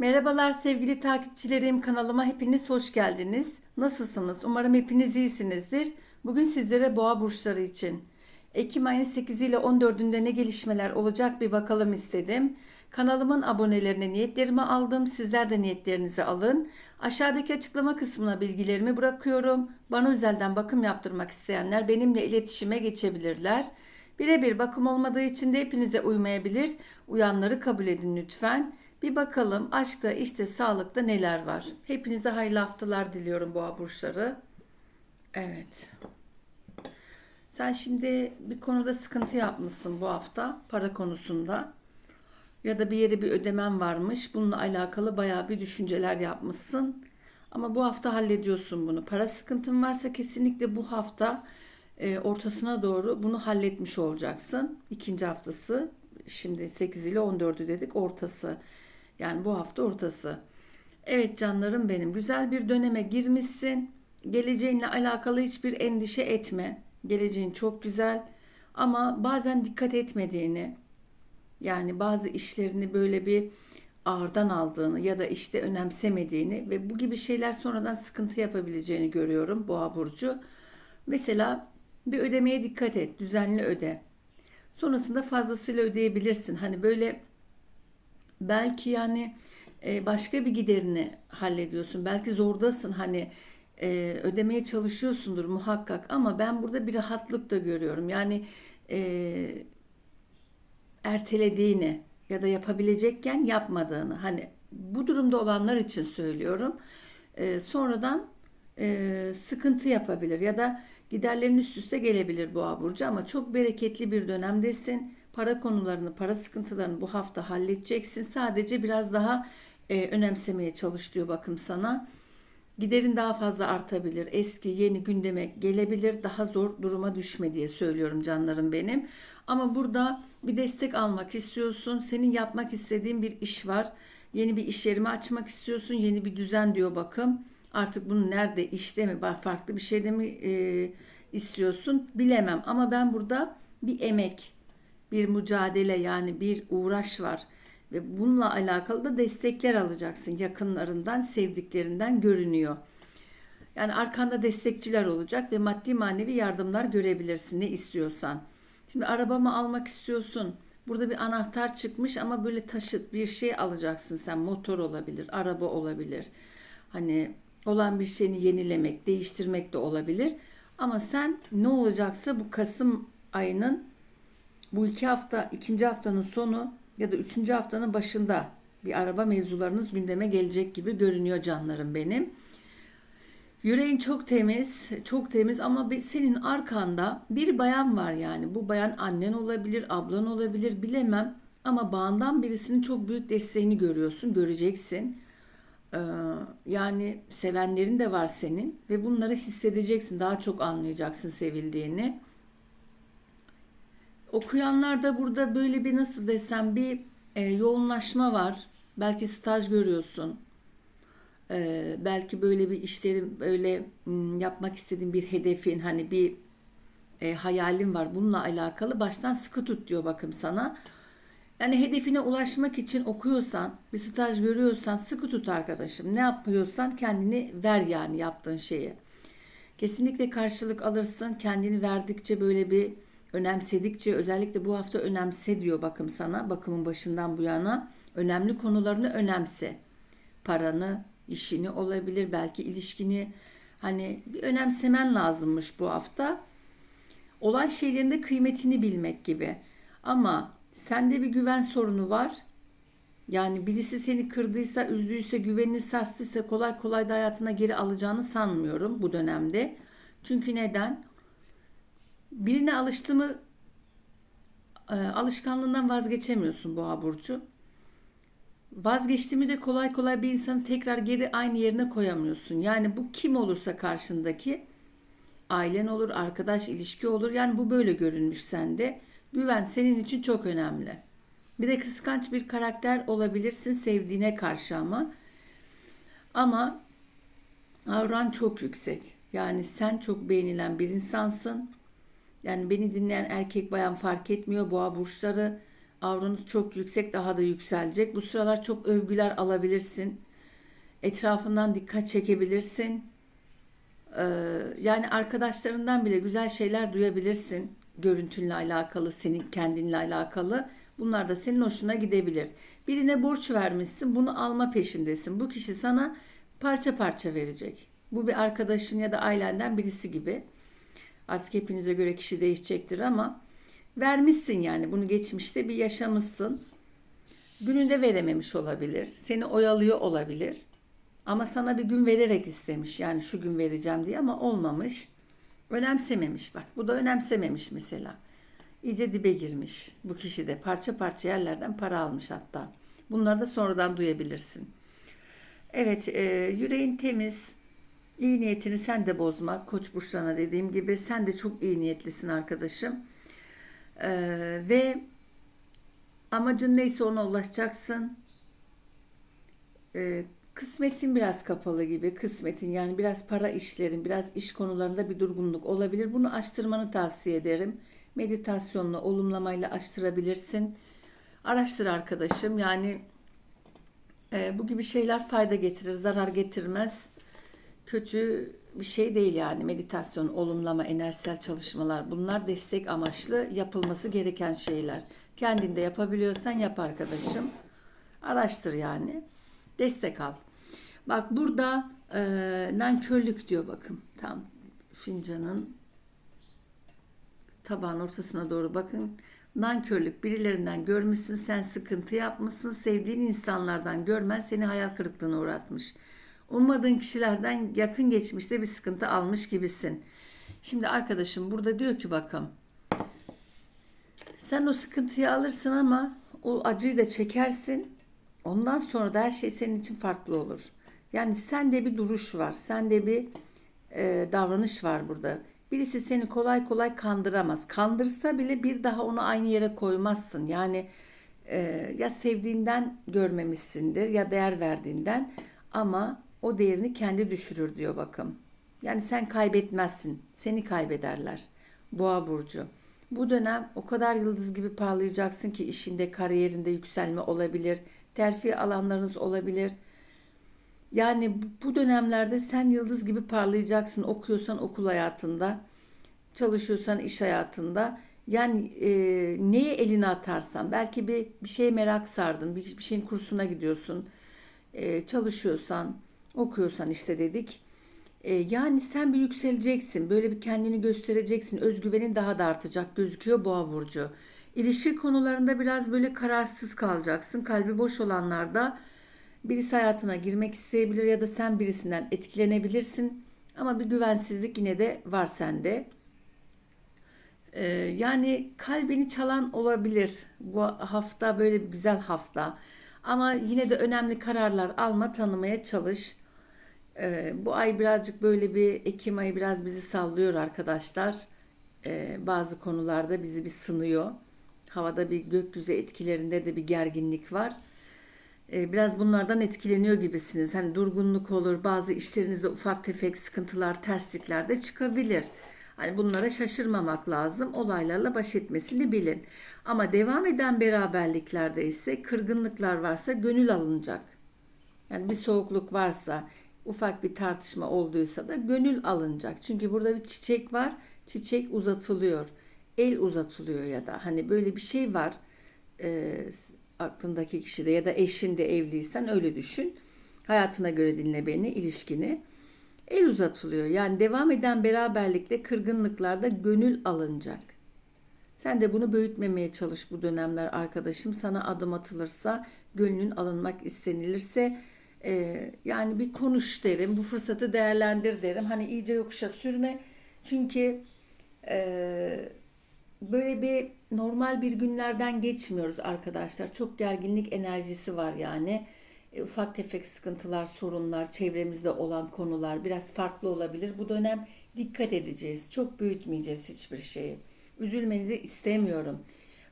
Merhabalar sevgili takipçilerim kanalıma hepiniz hoş geldiniz. Nasılsınız? Umarım hepiniz iyisinizdir. Bugün sizlere boğa burçları için Ekim ayının 8 ile 14'ünde ne gelişmeler olacak bir bakalım istedim. Kanalımın abonelerine niyetlerimi aldım. Sizler de niyetlerinizi alın. Aşağıdaki açıklama kısmına bilgilerimi bırakıyorum. Bana özelden bakım yaptırmak isteyenler benimle iletişime geçebilirler. Birebir bakım olmadığı için de hepinize uymayabilir. Uyanları kabul edin lütfen. Bir bakalım aşkta, işte, sağlıkta neler var. Hepinize hayırlı haftalar diliyorum boğa burçları. Evet. Sen şimdi bir konuda sıkıntı yapmışsın bu hafta para konusunda. Ya da bir yere bir ödemen varmış. Bununla alakalı bayağı bir düşünceler yapmışsın. Ama bu hafta hallediyorsun bunu. Para sıkıntın varsa kesinlikle bu hafta e, ortasına doğru bunu halletmiş olacaksın. İkinci haftası şimdi 8 ile 14'ü dedik ortası. Yani bu hafta ortası. Evet canlarım benim güzel bir döneme girmişsin. Geleceğinle alakalı hiçbir endişe etme. Geleceğin çok güzel ama bazen dikkat etmediğini yani bazı işlerini böyle bir ağırdan aldığını ya da işte önemsemediğini ve bu gibi şeyler sonradan sıkıntı yapabileceğini görüyorum Boğa burcu. Mesela bir ödemeye dikkat et, düzenli öde. Sonrasında fazlasıyla ödeyebilirsin. Hani böyle belki yani e, başka bir giderini hallediyorsun. Belki zordasın hani e, ödemeye çalışıyorsundur muhakkak ama ben burada bir rahatlık da görüyorum. Yani e, ertelediğini ya da yapabilecekken yapmadığını hani bu durumda olanlar için söylüyorum. E, sonradan e, sıkıntı yapabilir ya da giderlerin üst üste gelebilir boğa burcu ama çok bereketli bir dönemdesin. Para konularını, para sıkıntılarını bu hafta halledeceksin. Sadece biraz daha e, önemsemeye çalış diyor bakım sana. Giderin daha fazla artabilir. Eski, yeni gündeme gelebilir. Daha zor duruma düşme diye söylüyorum canlarım benim. Ama burada bir destek almak istiyorsun. Senin yapmak istediğin bir iş var. Yeni bir iş yerimi açmak istiyorsun. Yeni bir düzen diyor bakım. Artık bunu nerede, işte mi, farklı bir şeyde mi e, istiyorsun bilemem. Ama ben burada bir emek, bir mücadele yani bir uğraş var. Ve bununla alakalı da destekler alacaksın yakınlarından, sevdiklerinden görünüyor. Yani arkanda destekçiler olacak ve maddi manevi yardımlar görebilirsin ne istiyorsan. Şimdi arabamı almak istiyorsun. Burada bir anahtar çıkmış ama böyle taşıt bir şey alacaksın sen. Motor olabilir, araba olabilir. Hani olan bir şeyini yenilemek, değiştirmek de olabilir. Ama sen ne olacaksa bu Kasım ayının bu iki hafta, ikinci haftanın sonu ya da üçüncü haftanın başında bir araba mevzularınız gündeme gelecek gibi görünüyor canlarım benim. Yüreğin çok temiz, çok temiz ama senin arkanda bir bayan var yani. Bu bayan annen olabilir, ablan olabilir bilemem. Ama bağından birisinin çok büyük desteğini görüyorsun, göreceksin. Ee, yani sevenlerin de var senin ve bunları hissedeceksin, daha çok anlayacaksın sevildiğini. Okuyanlar da burada böyle bir nasıl desem bir e, yoğunlaşma var. Belki staj görüyorsun. E, belki böyle bir işlerin böyle m, yapmak istediğin bir hedefin hani bir e, hayalin var. Bununla alakalı baştan sıkı tut diyor bakım sana. Yani hedefine ulaşmak için okuyorsan, bir staj görüyorsan sıkı tut arkadaşım. Ne yapıyorsan kendini ver yani yaptığın şeyi. Kesinlikle karşılık alırsın. Kendini verdikçe böyle bir önemsedikçe özellikle bu hafta önemse diyor bakım sana. Bakımın başından bu yana önemli konularını önemse. Paranı, işini olabilir, belki ilişkini hani bir önemsemen lazımmış bu hafta. Olan şeylerin de kıymetini bilmek gibi. Ama sende bir güven sorunu var. Yani birisi seni kırdıysa, üzdüyse, güvenini sarstıysa kolay kolay da hayatına geri alacağını sanmıyorum bu dönemde. Çünkü neden? Birine alıştı mı e, alışkanlığından vazgeçemiyorsun boğa burcu. Vazgeçti mi de kolay kolay bir insanı tekrar geri aynı yerine koyamıyorsun. Yani bu kim olursa karşındaki ailen olur, arkadaş ilişki olur. Yani bu böyle görünmüş sende. Güven senin için çok önemli. Bir de kıskanç bir karakter olabilirsin sevdiğine karşı ama. Ama avran çok yüksek. Yani sen çok beğenilen bir insansın. Yani beni dinleyen erkek bayan fark etmiyor. Boğa burçları Avrunuz çok yüksek, daha da yükselecek. Bu sıralar çok övgüler alabilirsin. Etrafından dikkat çekebilirsin. Ee, yani arkadaşlarından bile güzel şeyler duyabilirsin. Görüntünle alakalı, senin kendinle alakalı. Bunlar da senin hoşuna gidebilir. Birine borç vermişsin, bunu alma peşindesin. Bu kişi sana parça parça verecek. Bu bir arkadaşın ya da ailenden birisi gibi. Artık hepinize göre kişi değişecektir ama vermişsin yani bunu geçmişte bir yaşamışsın. Gününde verememiş olabilir. Seni oyalıyor olabilir. Ama sana bir gün vererek istemiş. Yani şu gün vereceğim diye ama olmamış. Önemsememiş bak. Bu da önemsememiş mesela. İyice dibe girmiş. Bu kişi de parça parça yerlerden para almış hatta. Bunları da sonradan duyabilirsin. Evet, e, yüreğin temiz. İyi niyetini sen de bozma. Koç burçlarına dediğim gibi sen de çok iyi niyetlisin arkadaşım. E, ve amacın neyse ona ulaşacaksın. E, kısmetin biraz kapalı gibi. Kısmetin yani biraz para işlerin, biraz iş konularında bir durgunluk olabilir. Bunu açtırmanı tavsiye ederim. Meditasyonla, olumlamayla açtırabilirsin. Araştır arkadaşım. Yani e, bu gibi şeyler fayda getirir, zarar getirmez. Kötü bir şey değil yani meditasyon, olumlama, enerjisel çalışmalar bunlar destek amaçlı yapılması gereken şeyler. Kendinde yapabiliyorsan yap arkadaşım. Araştır yani. Destek al. Bak burada e, nankörlük diyor bakın. Tam fincanın tabağın ortasına doğru bakın. Nankörlük birilerinden görmüşsün sen sıkıntı yapmışsın. Sevdiğin insanlardan görmen seni hayal kırıklığına uğratmış. Ummadığın kişilerden yakın geçmişte bir sıkıntı almış gibisin. Şimdi arkadaşım burada diyor ki bakın. Sen o sıkıntıyı alırsın ama o acıyı da çekersin. Ondan sonra da her şey senin için farklı olur. Yani sende bir duruş var. Sende bir e, davranış var burada. Birisi seni kolay kolay kandıramaz. Kandırsa bile bir daha onu aynı yere koymazsın. Yani e, ya sevdiğinden görmemişsindir ya değer verdiğinden ama o değerini kendi düşürür diyor bakın. Yani sen kaybetmezsin. Seni kaybederler. Boğa burcu. Bu dönem o kadar yıldız gibi parlayacaksın ki işinde, kariyerinde yükselme olabilir. Terfi alanlarınız olabilir. Yani bu dönemlerde sen yıldız gibi parlayacaksın. Okuyorsan okul hayatında, çalışıyorsan iş hayatında. Yani e, neye elini atarsan, belki bir bir şeye merak sardın, bir, bir şeyin kursuna gidiyorsun, e, çalışıyorsan, okuyorsan işte dedik. E, yani sen bir yükseleceksin, böyle bir kendini göstereceksin, özgüvenin daha da artacak gözüküyor Boğa burcu. İlişki konularında biraz böyle kararsız kalacaksın. Kalbi boş olanlarda Birisi hayatına girmek isteyebilir ya da sen birisinden etkilenebilirsin. Ama bir güvensizlik yine de var sende. Ee, yani kalbini çalan olabilir. Bu hafta böyle bir güzel hafta. Ama yine de önemli kararlar alma, tanımaya çalış. Ee, bu ay birazcık böyle bir Ekim ayı biraz bizi sallıyor arkadaşlar. Ee, bazı konularda bizi bir sınıyor. Havada bir gökyüzü etkilerinde de bir gerginlik var. Ee, biraz bunlardan etkileniyor gibisiniz. Hani durgunluk olur, bazı işlerinizde ufak tefek sıkıntılar, terslikler de çıkabilir. Hani bunlara şaşırmamak lazım. Olaylarla baş etmesini bilin. Ama devam eden beraberliklerde ise kırgınlıklar varsa gönül alınacak. Yani bir soğukluk varsa, ufak bir tartışma olduysa da gönül alınacak. Çünkü burada bir çiçek var. Çiçek uzatılıyor. El uzatılıyor ya da hani böyle bir şey var. Ee, aklındaki kişi de ya da eşin de evliysen öyle düşün. Hayatına göre dinle beni, ilişkini. El uzatılıyor. Yani devam eden beraberlikle kırgınlıklarda gönül alınacak. Sen de bunu büyütmemeye çalış bu dönemler arkadaşım. Sana adım atılırsa, gönlün alınmak istenilirse e, yani bir konuş derim. Bu fırsatı değerlendir derim. Hani iyice yokuşa sürme. Çünkü e, böyle bir normal bir günlerden geçmiyoruz arkadaşlar. Çok gerginlik enerjisi var yani. E, ufak tefek sıkıntılar, sorunlar, çevremizde olan konular biraz farklı olabilir. Bu dönem dikkat edeceğiz. Çok büyütmeyeceğiz hiçbir şeyi. Üzülmenizi istemiyorum.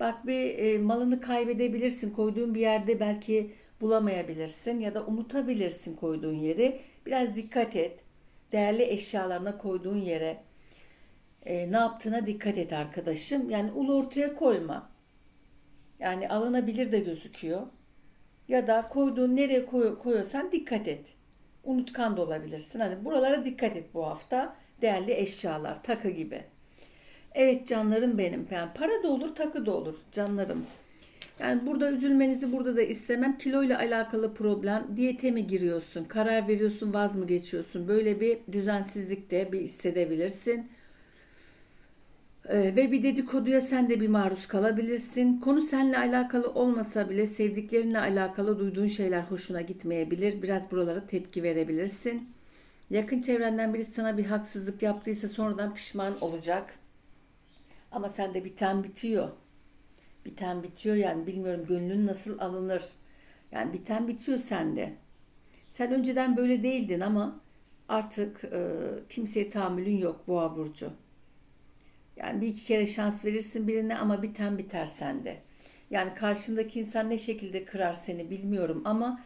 Bak bir e, malını kaybedebilirsin. Koyduğun bir yerde belki bulamayabilirsin ya da unutabilirsin koyduğun yeri. Biraz dikkat et. Değerli eşyalarına koyduğun yere e, ne yaptığına dikkat et arkadaşım. Yani ulu ortaya koyma. Yani alınabilir de gözüküyor. Ya da koyduğun nereye koy- koyuyorsan dikkat et. Unutkan da olabilirsin. Hani buralara dikkat et bu hafta. Değerli eşyalar, takı gibi. Evet canlarım benim. Yani para da olur, takı da olur canlarım. Yani burada üzülmenizi burada da istemem. Kiloyla alakalı problem. Diyete mi giriyorsun? Karar veriyorsun, vaz mı geçiyorsun? Böyle bir düzensizlik de bir hissedebilirsin. Ee, ve bir dedikoduya sen de bir maruz kalabilirsin. Konu seninle alakalı olmasa bile sevdiklerinle alakalı duyduğun şeyler hoşuna gitmeyebilir. Biraz buralara tepki verebilirsin. Yakın çevrenden birisi sana bir haksızlık yaptıysa sonradan pişman olacak. Ama sende biten bitiyor. Biten bitiyor yani bilmiyorum gönlün nasıl alınır. Yani biten bitiyor sende. Sen önceden böyle değildin ama artık e, kimseye tahammülün yok boğa burcu. Yani bir iki kere şans verirsin birine ama biten biter sende. Yani karşındaki insan ne şekilde kırar seni bilmiyorum ama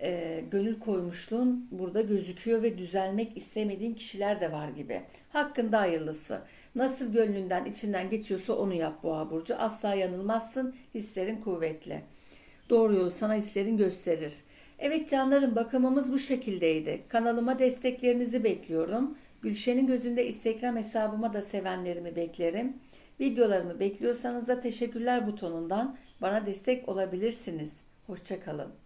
e, gönül koymuşluğun burada gözüküyor ve düzelmek istemediğin kişiler de var gibi. Hakkında hayırlısı. Nasıl gönlünden içinden geçiyorsa onu yap Boğa Burcu. Asla yanılmazsın. Hislerin kuvvetli. Doğru yolu sana hislerin gösterir. Evet canlarım bakımımız bu şekildeydi. Kanalıma desteklerinizi bekliyorum. Gülşen'in gözünde Instagram hesabıma da sevenlerimi beklerim. Videolarımı bekliyorsanız da teşekkürler butonundan bana destek olabilirsiniz. Hoşçakalın.